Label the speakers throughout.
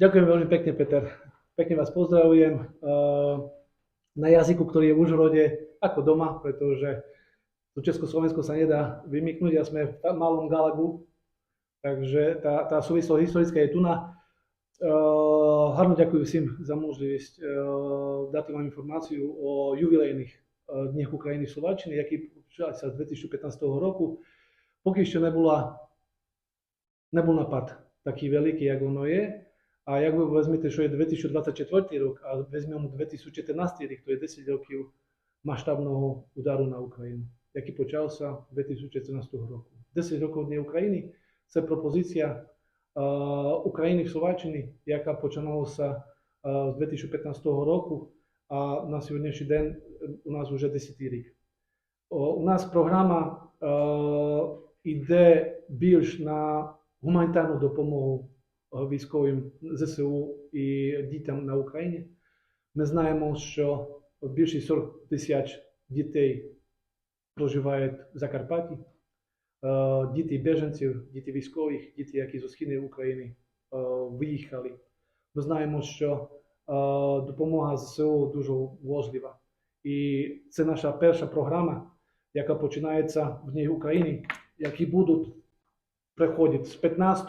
Speaker 1: Ďakujem veľmi pekne, Peter. Pekne vás pozdravujem eh, na jazyku, ktorý je v Užhorode ako doma, pretože to Československo sa nedá vymyknúť a sme v malom Galagu, takže tá, tá súvislosť historická je tu na. Uh, Harno ďakujem všem za možnosť uh, dať vám informáciu o jubilejných uh, dniach Ukrajiny v Slovačine, jaký počúvali sa z 2015 roku. Pokiaľ ešte nebola, nebol napad taký veľký, jak ono je, a jak ви візьмете, що є 2024 рік, а візьмемо 2014 рік, то є 10 років масштабного удару на Україну, який почався 2014 року. 10 років Дня України це пропозиція України в Словаччині, яка починалася з 2015 року, а на сьогоднішній день е, у нас вже 10 рік. У нас програма йде більш на гуманітарну допомогу військовим ЗСУ і дітям на Україні. Ми знаємо, що більше 40 тисяч дітей проживають в Закарпатті. Е, Діти біженців, діти військових, діти, які з східної України е, виїхали. Ми знаємо, що е, допомога ЗСУ дуже важлива. І це наша перша програма, яка починається в Дні України, які будуть приходять з 15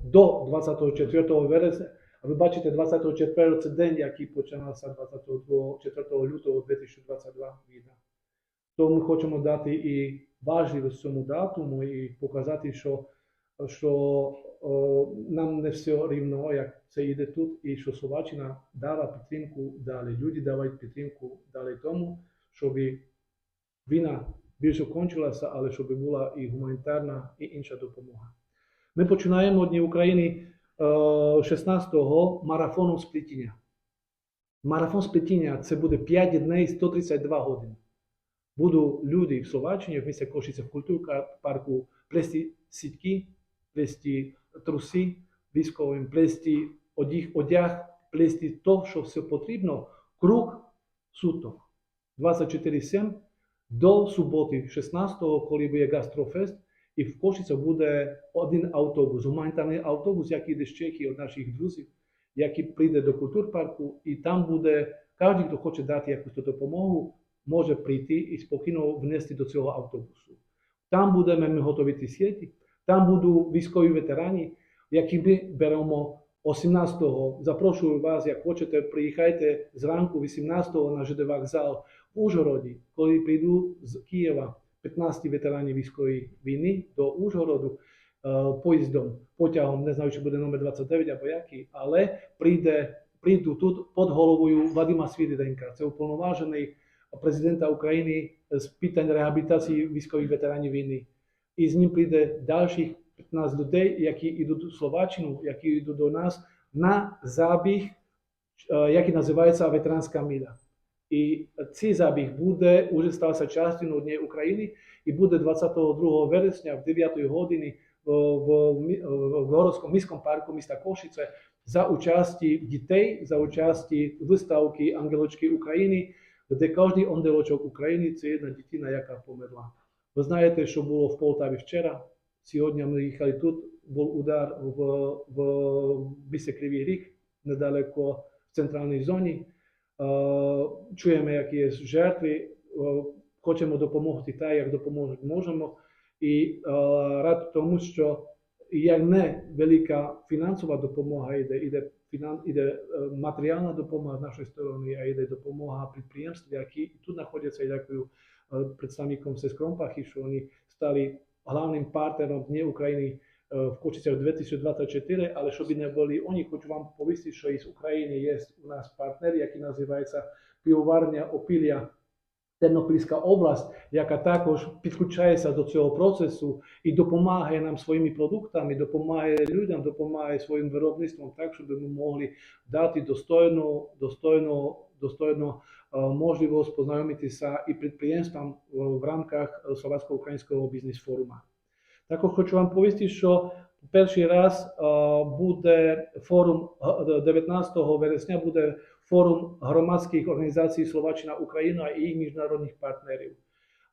Speaker 1: до 24 вересня. А ви бачите, 24 це день, який починався 24 лютого 2022 війна. То ми хочемо дати і важливість цьому датуму і показати, що, що о, нам не все рівно, як це йде тут, і що Словаччина дала підтримку далі. Люди дають підтримку далі тому, щоб війна більше кончилася, але щоб була і гуманітарна, і інша допомога. Ми починаємо Дні України е, 16-го марафону сплетіння. Марафон сплетіння це буде 5 днів 132 години. Будуть люди в Словаччині, в місті Кошиця в культурпарку плести сітки, плести труси військовим, плести одяг, одяг, плести то, що все потрібно, круг суток. 24-7 до суботи, 16-го, коли буде гастрофест, і в Кошицях буде один автобус, гуманітарний автобус, який йде з Чехії від наших друзів, який прийде до культурпарку, і там буде кожен, хто хоче дати якусь допомогу, може прийти і спокійно внести до цього автобусу. Там будемо ми готувати сіті, там будуть військові ветерані, які ми беремо 18-го. Запрошую вас, як хочете, приїхайте зранку 18-го на ЖД вокзал в Ужгороді, коли прийду з Києва 15 ветеранів військової війни до Ужгороду е, поїздом, потягом, не знаю, чи буде номер 29 або який, але прийде, прийду тут під головою Вадима Свідиденка. Це уповноважений президента України з питань реабілітації військових ветеранів війни. І з ним прийде дальших 15 людей, які йдуть у Словаччину, які йдуть до нас на забіг, е, який називається ветеранська міля. І цей забіг буде, уже стався частиною Дня України, і буде 22 вересня в 9 годині в, в, в Городському міському парку міста Кошице за участі дітей, за участі виставки Ангелочки України, де кожен ангелочок України це одна дитина, яка померла. Ви знаєте, що було в Полтаві вчора. Сьогодні ми їхали тут, був удар в, в, місті Кривий Ріг, недалеко в центральній зоні. Е, Чуємо, які є жертви, е, хочемо допомогти так, як допоможемо можемо. І е, рад тому, що як не велика фінансова допомога йде, йде, фінан, йде е, матеріальна допомога з нашої сторони, а йде допомога підприємств, які тут знаходяться, дякую представникам Сескромпахи, що вони стали главним партнером Дні України е, в Кочицях 2024, але щоб не були вони, хочу вам повісти, що із України є у нас партнер, який називається Півоварня Опілля Тернопільська область, яка також підключається до цього процесу і допомагає нам своїми продуктами, допомагає людям, допомагає своїм виробництвом, так щоб ми могли дати достойну, достойну, е, можливість познайомитися і підприємствам е, в рамках е, Словацько-українського бізнес-форума. Також хочу вам повісти, що перший раз е, буде форум е, 19 вересня буде форум громадських організацій Словаччина Україна і їх міжнародних партнерів.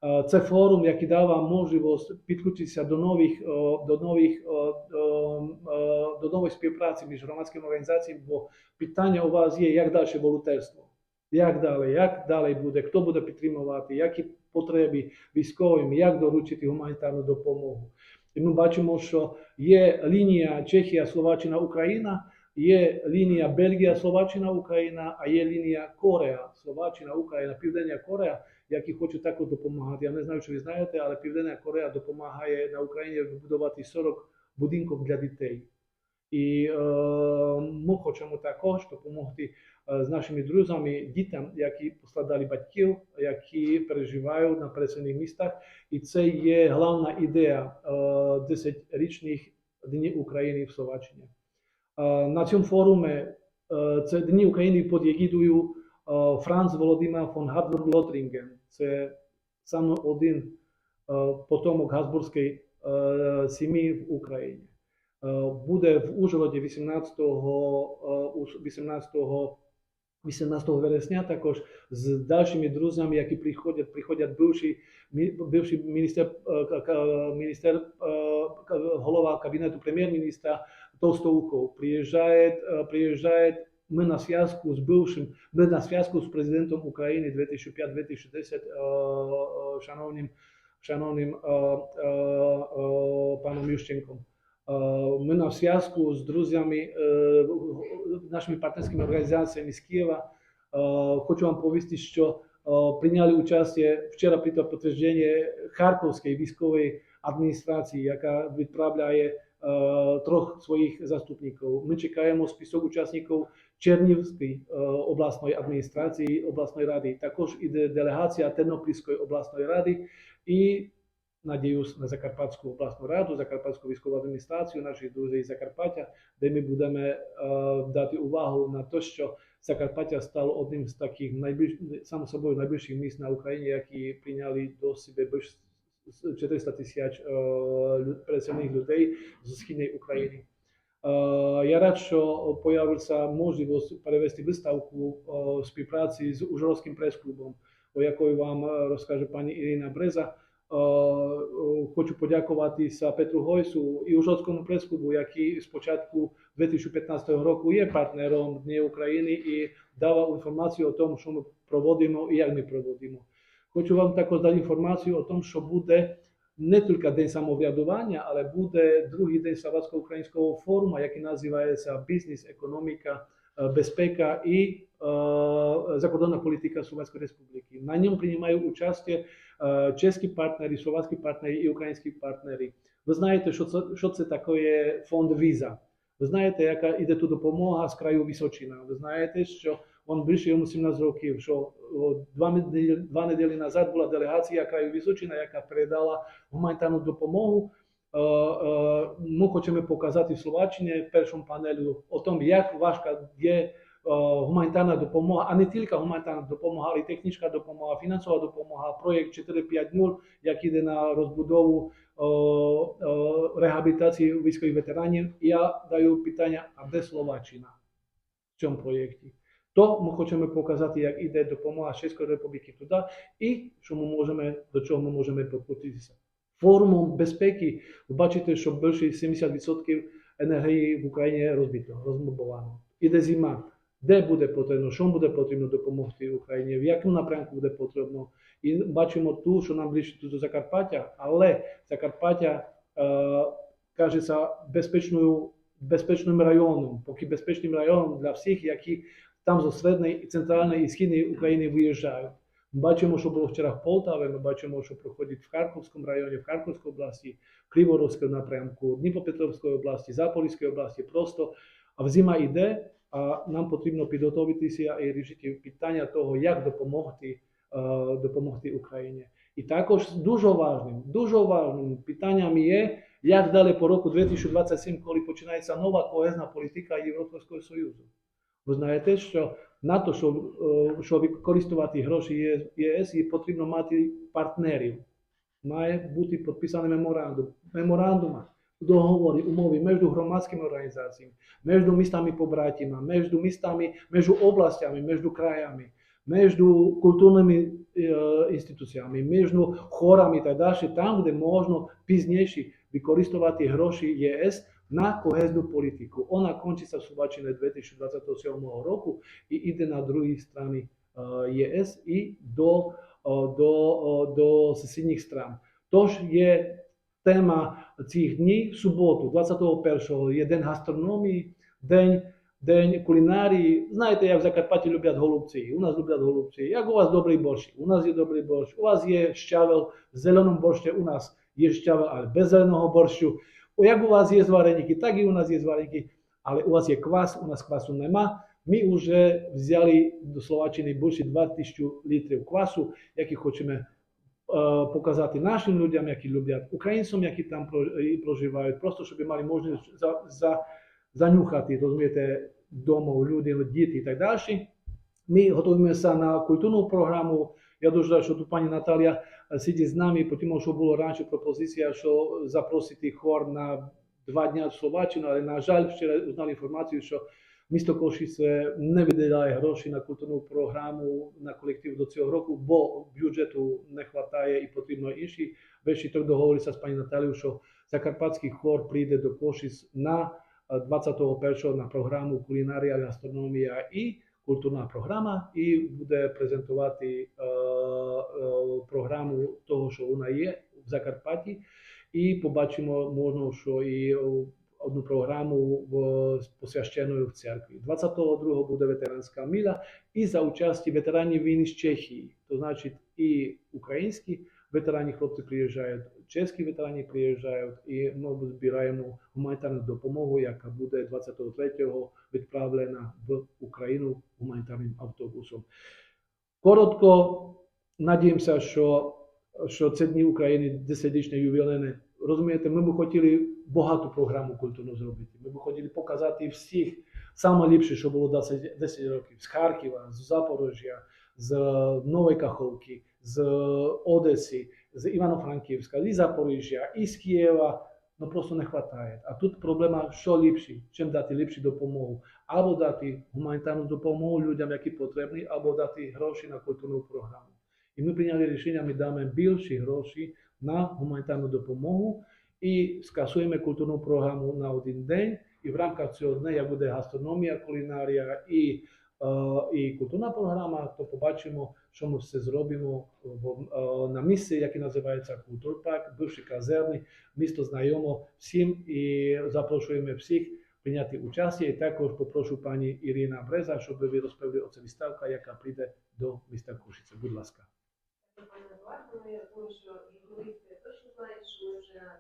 Speaker 1: Е, Це форум, який дава можливість підключитися до нових, е, до нових, е, е, до нової співпраці між громадськими організаціями, бо питання у вас є, як далі волонтерство, як далі, як далі буде, хто буде підтримувати, які потреби військовим, як доручити гуманітарну допомогу. І ми бачимо, що є лінія Чехія, Словаччина, Україна, є лінія Бельгія, Словаччина, Україна, а є лінія Корея, Словаччина, Україна, Південна Корея, які хочуть також допомагати. Я не знаю, чи ви знаєте, але Південна Корея допомагає на Україні вибудувати 40 будинків для дітей. І е, ми хочемо також допомогти е, з нашими друзями, дітям, які пострадали батьків, які переживають на пересувних містах. І це є головна ідея е, 10-річних Днів України в Словаччині. Е, На цьому форумі е, це Дні України під егідою е, Франц Володимир фон Габсбург Лотрінген. Це саме один е, потомок Габсбурзької е, сім'ї в Україні. Е, Буде в Ужгороді 18, е, у 18 18 вересня також з дальшими друзями, які приходять, приходять бивший, бивший міністр, е, міністр, е, голова кабінету прем'єр-міністра Толстоуков. Приїжджає, приїжджає ми на зв'язку з бившим, ми на зв'язку з президентом України 2005-2010 е, е, шановним, шановним паном Ющенком. Ми на зв'язку з друзями, е, нашими партнерськими організаціями з Києва. Е, Хочу вам повісти, що е, прийняли участь вчора при підтвердженні Харківської військової адміністрації, яка відправляє трьох своїх заступників. Ми чекаємо список учасників Чернівської обласної адміністрації, обласної ради. Також іде делегація Тернопільської обласної ради і надіюсь на Закарпатську обласну раду, Закарпатську військову адміністрацію, наших друзів із Закарпаття, де ми будемо е, дати увагу на те, що Закарпаття стало одним з таких найбільш само собою найбільших міст на Україні, які прийняли до себе більш 400 тисяч е, переселених людей з східної України. Е, Я рад, що появився можливість перевести виставку е, в співпраці з Ужгородським прес-клубом, о якої вам е, розкаже пані Ірина Бреза. Е, е, Хочу подякуватися Петру Гойсу і Ужгородському прес-клубу, який з початку 2015 року є партнером Дні України і давав інформацію о тому, що ми проводимо і як ми проводимо. Хочу вам також дати інформацію о тому, що буде не тільки День самоврядування, але буде другий день Словацько-українського форуму, який називається Бізнес, економіка, е, безпека і е, закордонна політика Словацької Республіки. На ньому приймають участь е, чеські партнери, словацькі партнери і українські партнери. Ви знаєте, що це, що це таке фонд Віза. Ви знаєте, яка іде тут допомога з краю Височина. Ви знаєте, що він більше йому 17 років, що два, два неділі назад була делегація краю Височина, яка передала гуманітарну допомогу. Е, е, Ми хочемо показати в Словаччині в першому панелю о тому, як важка є гуманітарна допомога, а не тільки гуманітарна допомога, але й технічна допомога, фінансова допомога, проєкт 450, який йде на розбудову е, е, реабілітації військових ветеранів. Я даю питання, а де Словаччина в цьому проєкті? То ми хочемо показати, як іде допомога Чеської Республіки туди, і що ми можемо, до чого ми можемо підключитися. Форумом безпеки ви бачите, що більше 70% енергії в Україні розбито, розмобовано. Іде зима. Де буде потрібно, що буде потрібно допомогти Україні, в якому напрямку буде потрібно. І бачимо ту, що нам ближче до Закарпаття, але Закарпаття е, кажеться безпечною, безпечним районом, поки безпечним районом для всіх, які там з середньої, центральної і східної України виїжджають. Ми бачимо, що було вчора в Полтаві, ми бачимо, що проходить в Харківському районі, в Харківській області, в Криворізькому напрямку, Дніпропетровській області, Запорізькій області. Просто а зима йде, нам потрібно підготуватися і рішити питання того, як допомогти, допомогти Україні. І також дуже важним, дуже важним питанням є, як далі по року 2027, коли починається нова когезна політика Європейського Союзу. Ви знаєте, що на те, щоб, е, щоб використовувати гроші ЄС, є потрібно мати партнерів. Має бути підписаний меморандум. Меморандума, договори, умови між громадськими організаціями, між містами побратима, між містами, між областями, між краями. між культурними е, інституціями, між хорами і так далі, там, де можна пізніше використовувати гроші ЄС на когезну політику. Вона кончиться в Словаччині 2027 року і йде на другій стороні е, ЄС і до, е, до, е, до сусідніх стран. Тож є тема цих днів в суботу, 21-го, є день гастрономії, день, день кулінарії. Знаєте, як в Закарпатті люблять голубці, у нас люблять голубці. Як у вас добрий борщ? У нас є добрий борщ. У вас є щавел в зеленому борщі, у нас є щавел, але без зеленого борщу. О, Як у вас є вареники, так і у нас є вареники, але у вас є квас, у нас квасу нема. Ми вже взяли до Словаччини більше 2 тисячі літрів квасу, які хочемо е, показати нашим людям, які люблять українцям, які там проживають, просто щоб мали можливість за, за, занюхати, розумієте, вдома люди, діти і так далі. Ми готуємося на культурну програму. Я дуже радий, що тут пані Наталія е, сидить з нами, тому що було раніше пропозиція, що запросити хор на два дні в Словаччину, але, на жаль, вчора узнали інформацію, що місто Кошице не виділяє гроші на культурну програму на колектив до цього року, бо бюджету не вистачає і потрібно інші речі. Так договорилися з пані Наталією, що Закарпатський хор прийде до Кошиць на е, 21-го на програму кулінарія, гастрономія і культурна програма, і буде презентувати е, е, програму того, що вона є в Закарпатті. І побачимо, можна, що і одну програму в, посвящену в церкві. 22-го буде ветеранська міла і за участі ветеранів війни з Чехії. То значить і українські ветерані хлопці приїжджають, чеські ветерані приїжджають, і ми збираємо гуманітарну допомогу, яка буде 23-го відправлена в Україну гуманітарним автобусом. Коротко, надіємося, що, що це Дні України 10-річне ювілейне. Розумієте, ми б хотіли багату програму культурну зробити. Ми б хотіли показати всіх саме ліпше, що було 10, 10 років з Харкова, з Запорожжя, з Нової Каховки, з Одеси, з Івано-Франківська, і Запоріжжя, і з Києва. Ну просто не вистачає. А тут проблема, що ліпше, чим дати ліпшу допомогу. Або дати гуманітарну допомогу людям, які потрібні, або дати гроші на культурну програму. І ми прийняли рішення, ми дамо більше грошей на гуманітарну допомогу і скасуємо культурну програму на один день. І в рамках цього дня буде гастрономія, кулінарія і, е, і культурна програма, то побачимо, що ми все зробимо е, на місці, яке називається Культурпарк, бивші казерни, місто знайомо всім і запрошуємо всіх прийняти участь. І також попрошу пані Ірина Бреза, щоб ви розповіли оце виставка, яка прийде до міста Кушице. Будь ласка.
Speaker 2: Едуарде, я думаю, що журналісти точно знають, що ми вже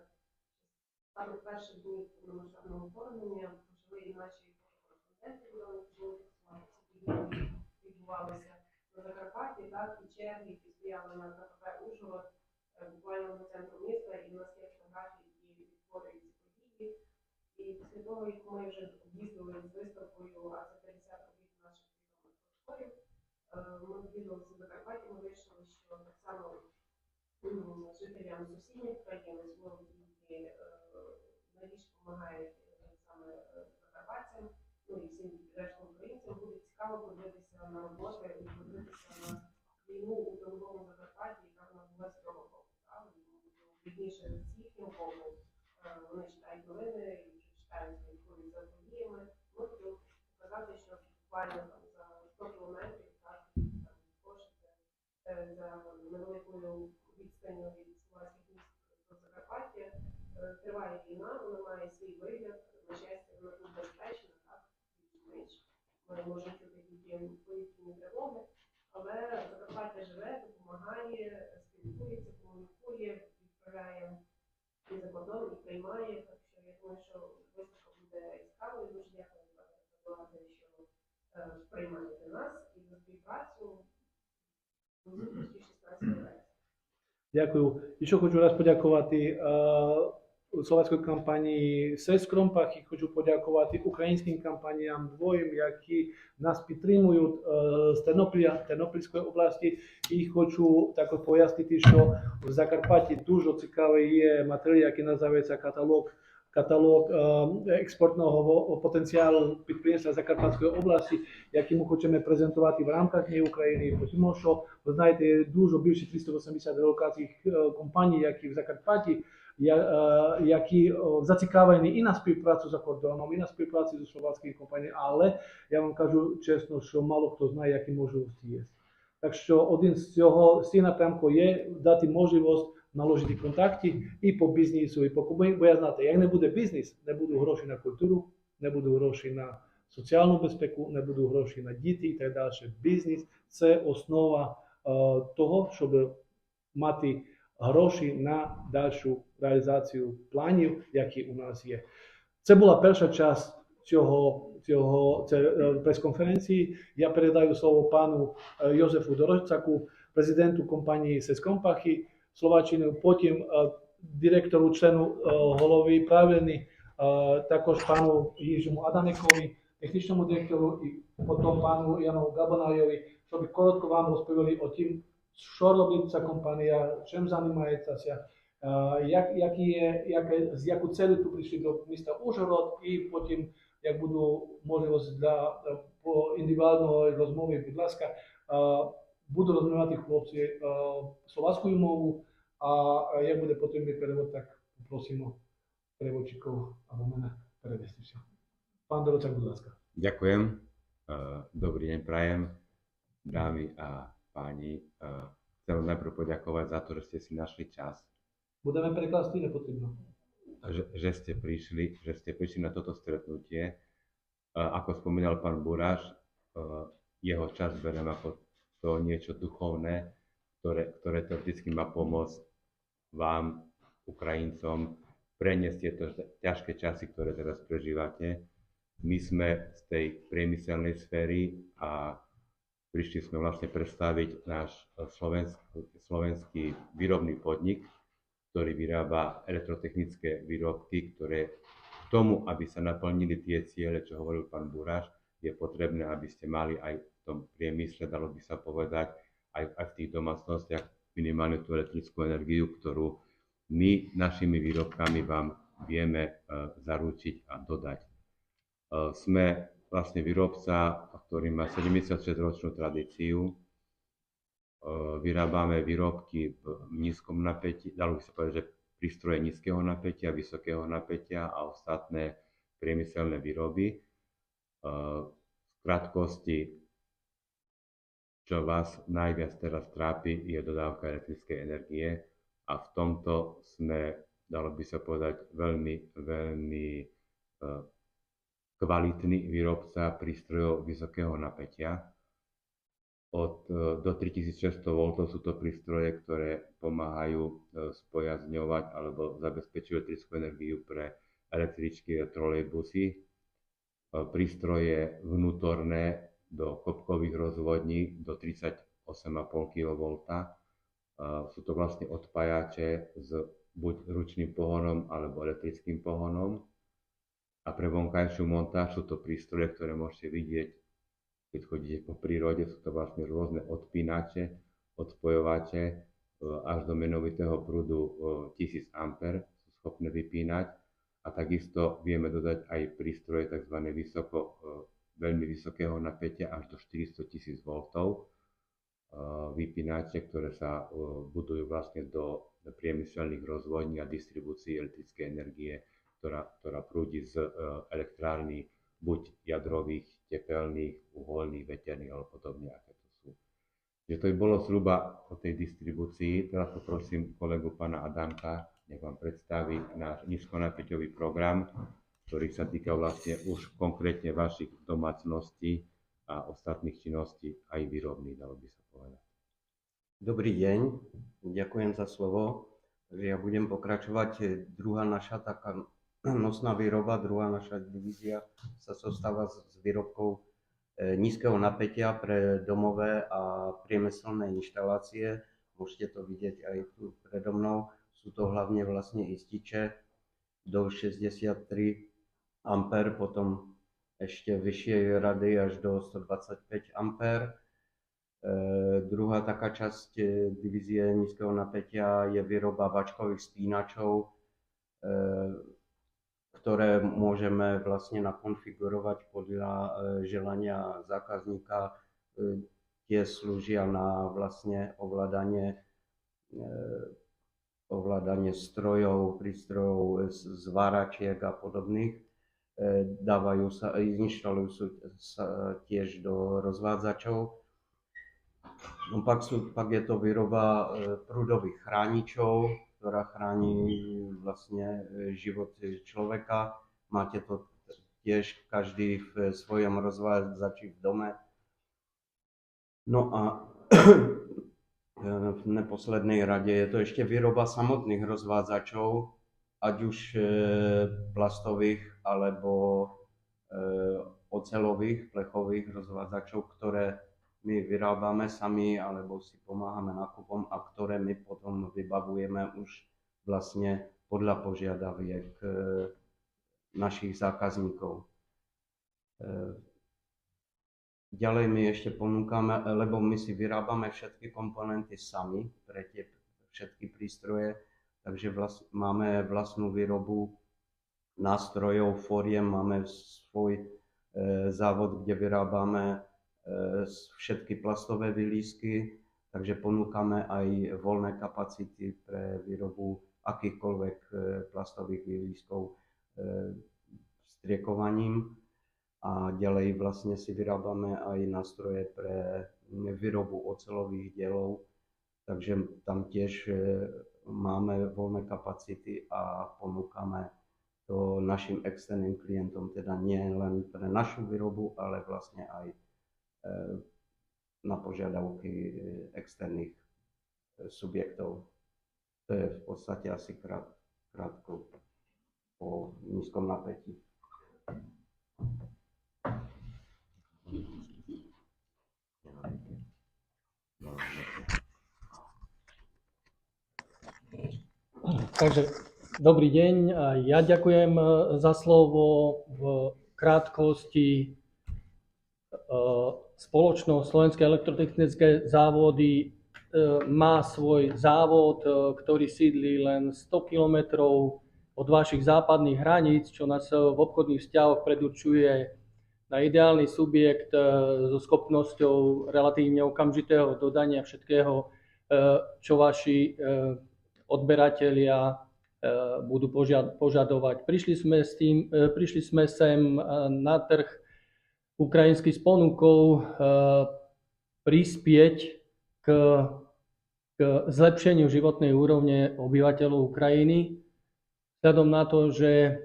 Speaker 2: саме в перші дні повномасштабного вторгнення почали і наші кореспонденти були почали фіксувати відбувалися на Закарпатті, так, і черги, які стояли на КПП Ужгород, е, буквально до центру міста, і в нас є фотографії, які відтворюють ці події. І після того, як ми вже їздили з виставкою, а це 50 робіт наших відомих Ми відвідувалися в Закарпатті, ми вирішили, що так само жителям сусідніх країн, які е, найбільше допомагають е, саме е, закарпатцям, ну і всім рештом українцям, буде цікаво подивитися на роботи і подивитися на війну у трудовому Закарпатті, яка вона була з цього року. Бідніше з їхнього боку, е, вони читають новини читають відповіді за подіями. Ми хотіли показати, що буквально за невеликою відстанню від словацьких міст до Закарпаття е, триває війна, вона має свій вигляд, на щастя, вона тут безпечна, так, більш-менш. Ми можемо чути тільки повітряні тривоги, але Закарпаття живе, допомагає, спілкується, комунікує, відправляє і за кордон, і приймає. Так що я думаю, що виставка буде цікавою. Дуже дякую за те, що е, приймаєте нас і за співпрацю. До зустрічі 16 вересня.
Speaker 1: Дякую. І ще хочу раз подякувати е, словацької компанії Сескромпах і хочу подякувати українським компаніям двоїм, які нас підтримують е, з Тернополя, Тернопільської області. І хочу також пояснити, що в Закарпатті дуже цікавий є матеріал, який називається каталог eh, exportného potenciálu підприємства Закарпатської області, який ми хочемо презентувати в рамках ні України, тому що ви знаєте, дуже більше 380 релокацій компаній, які в Закарпатті, які зацікавлені і на співпрацю за кордоном, і на співпрацю з словацькими компаніями, але я вам кажу чесно, що мало хто знає, які можливості є. Так що один з цього з цих напрямку є дати можливість наложити контакти і по бізнесу, і по кому. Бо я знати, як не буде бізнес, не буде грошей на культуру, не буде грошей на соціальну безпеку, не буде грошей на діти і так далі. Бізнес це основа е, того, щоб мати гроші на дальшу реалізацію планів, які у нас є. Це була перша частина цього, цього е, прес-конференції. Я передаю слово пану е, Йозефу Дорожцаку, президенту компанії Сескомпахи Slovačinu, potom e, direktoru členu e, Holovi, pravilni e, takož panu Jižemu Adanekovi, tehničnému direktoru i potom panu Janovu Gabonajovi, čo by korotko vám rozpovedali o tým, čo robí tá kompania, čem zanímajúca sa, jak, jaký je, jaké, z jakú celu tu prišli do mesta Užhorod i potom, jak budú možnosť dla po individuálnej rozmovi, budľaska, індивідуальної розмови, будь ласка, е, буду розмовляти хлопці е, словацькою мовою, а е, як буде потрібний перевод, так попросимо переводчиків або мене перевести все. Пан Дорочак, будь ласка.
Speaker 3: Ďakujem. Eh, Dobrý deň prajem, dámy a páni. Eh, Chcem najprv poďakovať za to, že ste si našli čas,
Speaker 1: Budeme перекласти, не потрібно.
Speaker 3: že, že ste prišli, že ste prišli na toto stretnutie. Eh, Ako spomínal pán Buráš, eh, jeho čas berem ako to niečo duchovné, ktoré, ktoré teoreticky má pomôcť vám, Ukrajincom, preniesť tieto ťažké časy, ktoré teraz prežívate. My sme z tej priemyselnej sféry a prišli sme vlastne predstaviť náš eh, slovenský, slovenský výrobný podnik, ktorý vyrába elektrotechnické výrobky, ktoré k tomu, aby sa naplnili tie ciele, čo hovoril pán Buráš, je potrebné, aby ste mali aj v tom priemysle, dalo by sa povedať, aj, aj v tých domácnostiach minimálne tú elektrickú energiu, ktorú my našimi výrobkami vám vieme eh, zaručiť a dodať. Eh, Sme vlastne výrobca, ktorý má 76-ročnú tradíciu. Eh, Vyrábame výrobky v nízkom napätí, dalo by sa povedať, že prístroje nízkeho napätia, vysokého napätia a ostatné priemyselné výroby. V krátkosti, čo vás najviac teraz trápi, je dodávka elektrickej energie a v tomto sme, dalo by sa povedať, veľmi, veľmi eh, kvalitný výrobca prístrojov vysokého napätia. Od, eh, do 3600 V sú to prístroje, ktoré pomáhajú eh, spojazňovať alebo zabezpečiť elektrickú energiu pre električky a trolejbusy. Eh, Prístroje vnútorné do kopkových rozvodní do 38,5 kV. Eh, Sú to vlastne odpájače s buď ručným pohonom alebo elektrickým pohonom. A pre vonkajšiu montáž sú to prístroje, ktoré môžete vidieť, keď chodíte po prírode, sú to vlastne rôzne odpínače, odpojovače e, až do menovitého prúdu e, 1000 A sú schopné vypínať. A takisto vieme dodať aj prístroje tzv. Vysoko, e, veľmi vysokého napätia až do 400 000 V vypínače, ktoré sa e, budujú vlastne do, priemyselných rozvodní a distribúcií elektrickej energie, ktorá, ktorá prúdi z e, elektrárny buď jadrových, tepelných, uholných, veterných alebo podobne, aké to sú. Že to by bolo zhruba o tej distribúcii. Teraz poprosím kolegu pána Adamka, nech vám predstaví náš nízkonapäťový program, ktorý sa týka vlastne už konkrétne vašich domácností a ostatných činností aj výrobných, dalo by sa povedať.
Speaker 4: Dobrý deň, ďakujem za slovo. Takže ja budem pokračovať. Druhá naša taká nosná výroba, druhá naša divízia sa zostáva z výrobkov e, nízkeho napätia pre domové a priemyselné inštalácie. Môžete to vidieť aj tu predo mnou. Sú to hlavne vlastne ističe do 63 A, potom ešte vyššie rady až do 125 A. E, druhá taká časť e, divízie nízkeho napätia je výroba vačkových spínačov. E, ktoré môžeme vlastne nakonfigurovať podľa e, želania zákazníka. E, Tie slúžia na vlastne ovládanie ovládanie strojov, prístrojov, zváračiek a podobných. E, Dávajú sa, inštalujú sa tiež do rozvádzačov. No pak, sú, pak je to výroba e, prúdových chráničov, ktorá chráni vlastne e, život človeka. Máte to tiež každý v svojom rozvádzači v dome. No a v neposlednej rade je to ešte výroba samotných rozvádzačov, ať už e, plastových alebo e, ocelových, plechových rozvádzačov, ktoré my vyrábame sami alebo si pomáhame nákupom a ktoré my potom vybavujeme už vlastne podľa požiadaviek e, našich zákazníkov. E, Ďalej my ešte ponúkame, lebo my si vyrábame všetky komponenty sami pre tie všetky prístroje, takže vlast, máme vlastnú výrobu nástrojov, foriem, máme svoj e, závod, kde vyrábame e, všetky plastové vylízky, takže ponúkame aj voľné kapacity pre výrobu akýchkoľvek e, plastových vylízkov e, striekovaním a ďalej vlastne si vyrábame aj nástroje pre výrobu ocelových dielov, takže tam tiež e, máme voľné kapacity a ponúkame to našim externým klientom, teda nie len pre našu výrobu, ale vlastne aj e, na požiadavky e, externých subjektov. To je v podstate asi krát, krátko po nízkom napätí.
Speaker 5: Takže dobrý deň. Ja ďakujem e, za slovo. V krátkosti e, spoločnosť Slovenské elektrotechnické závody e, má svoj závod, ktorý sídli len 100 kilometrov od vašich západných hraníc, čo nás v obchodných vzťahoch predurčuje na ideálny subjekt so schopnosťou relatívne okamžitého dodania všetkého, čo vaši odberatelia budú požadovať. Prišli sme, s tým, prišli sme sem na trh ukrajinský s prispieť k, k zlepšeniu životnej úrovne obyvateľov Ukrajiny, vzhľadom na to, že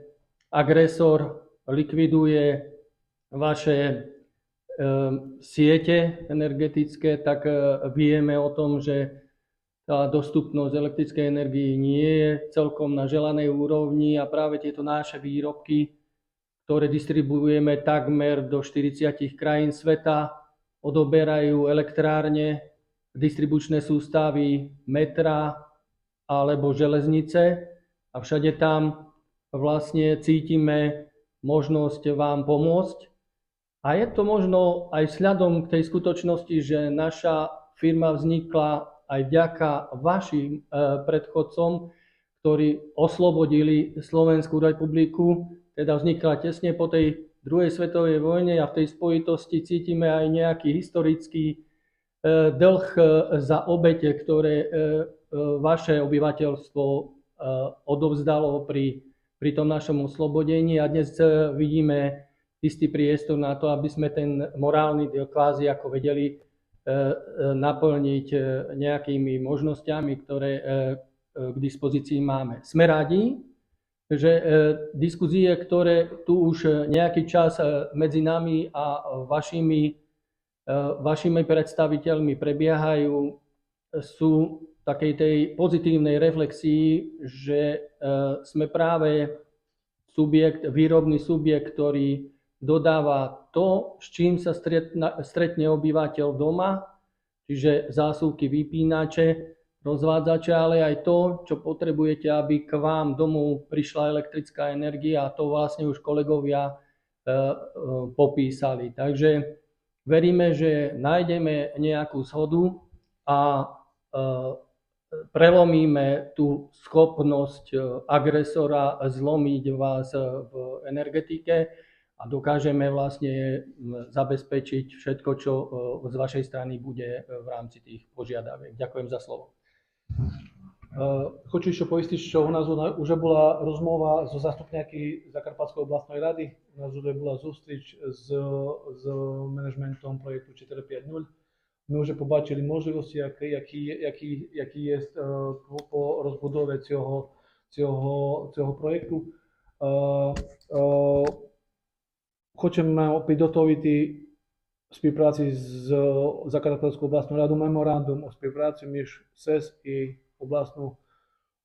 Speaker 5: agresor likviduje vaše siete energetické, tak vieme o tom, že tá dostupnosť elektrickej energii nie je celkom na želanej úrovni a práve tieto naše výrobky, ktoré distribuujeme takmer do 40 krajín sveta, odoberajú elektrárne, distribučné sústavy metra alebo železnice a všade tam vlastne cítime možnosť vám pomôcť. A je to možno aj vzhľadom k tej skutočnosti, že naša firma vznikla aj vďaka vašim e, predchodcom, ktorí oslobodili Slovenskú republiku, teda vznikla tesne po tej druhej svetovej vojne a v tej spojitosti cítime aj nejaký historický e, dlh e, za obete, ktoré vaše obyvateľstvo odovzdalo pri, pri tom našom oslobodení. A dnes vidíme istý priestor na to, aby sme ten morálny diel kvázi ako vedeli naplniť nejakými možnosťami, ktoré k dispozícii máme. Sme radi, že diskuzie, ktoré tu už nejaký čas medzi nami a vašimi, vašimi predstaviteľmi prebiehajú, sú takej tej pozitívnej reflexii, že sme práve subjekt, výrobný subjekt, ktorý dodáva to, s čím sa stretne obyvateľ doma, čiže zásuvky, vypínače, rozvádzače, ale aj to, čo potrebujete, aby k vám domov prišla elektrická energia a to vlastne už kolegovia e, e, popísali. Takže veríme, že nájdeme nejakú shodu a e, prelomíme tú schopnosť agresora zlomiť vás v energetike a dokážeme vlastne m, zabezpečiť všetko, čo e, z vašej strany bude e, v rámci tých požiadaviek. Ďakujem za slovo.
Speaker 1: Uh, Хочу ще повісти, що у нас вже була розмова з заступники Закарпатської обласної ради. У нас вже була зустріч з, з менеджментом проєкту 450. Ми вже побачили можливості, які, які, які, які є е, по, по розбудові цього, цього, цього проєкту. Е, е, Хочемо підготовити в співпраці з Закарпатською обласною радою меморандум у співпраці між СЕС і обласну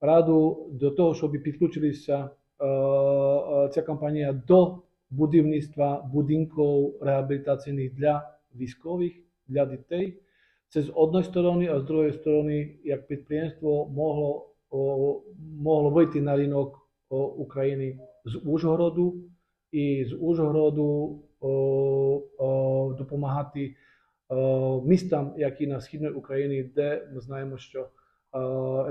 Speaker 1: раду до того, щоб підключилися е, е, ця компанія до будівництва будинків реабілітаційних для військових, для дітей. Це з одної сторони, а з другої сторони, як підприємство могло, о, могло вийти на ринок о, України з Ужгороду і з Ужгороду о, о, допомагати о, містам, які на східній Україні, де ми знаємо, що е,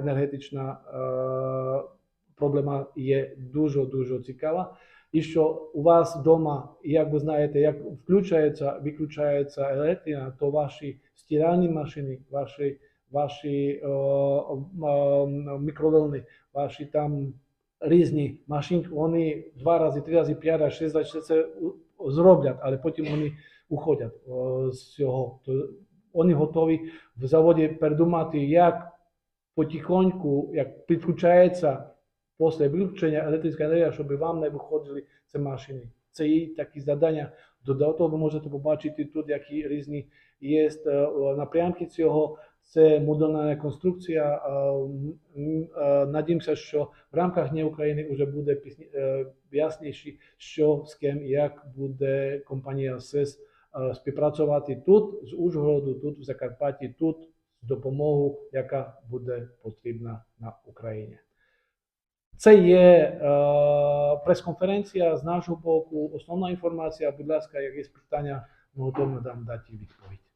Speaker 1: енергетична е, проблема є дуже дуже цікава. І що у вас вдома, як ви знаєте, як включається, виключається електрика, то ваші стиральні машини, ваші, ваші е, е, мікроволни, ваші там різні машинки, вони два рази, три рази, п'ять рази, шість разів це зроблять, але потім вони уходять з цього. То вони готові в заводі передумати, як потихоньку, як підключається після виключення електрична енергія, щоб вам не виходили ці машини. Це є такі завдання. Додатково ви можете побачити тут, які різні є е, напрямки цього. Це модульна конструкція. М, м, е, Надіємося, що в рамках Дня України вже буде е, ясніше, що з ким, і як буде компанія СЕС співпрацювати тут з Ужгороду, тут в Закарпатті, тут з допомогою, яка буде потрібна на Україні. Це є прес-конференція з нашого боку. Основна інформація. Будь ласка, якісь питання, ми готові дам дати відповідь.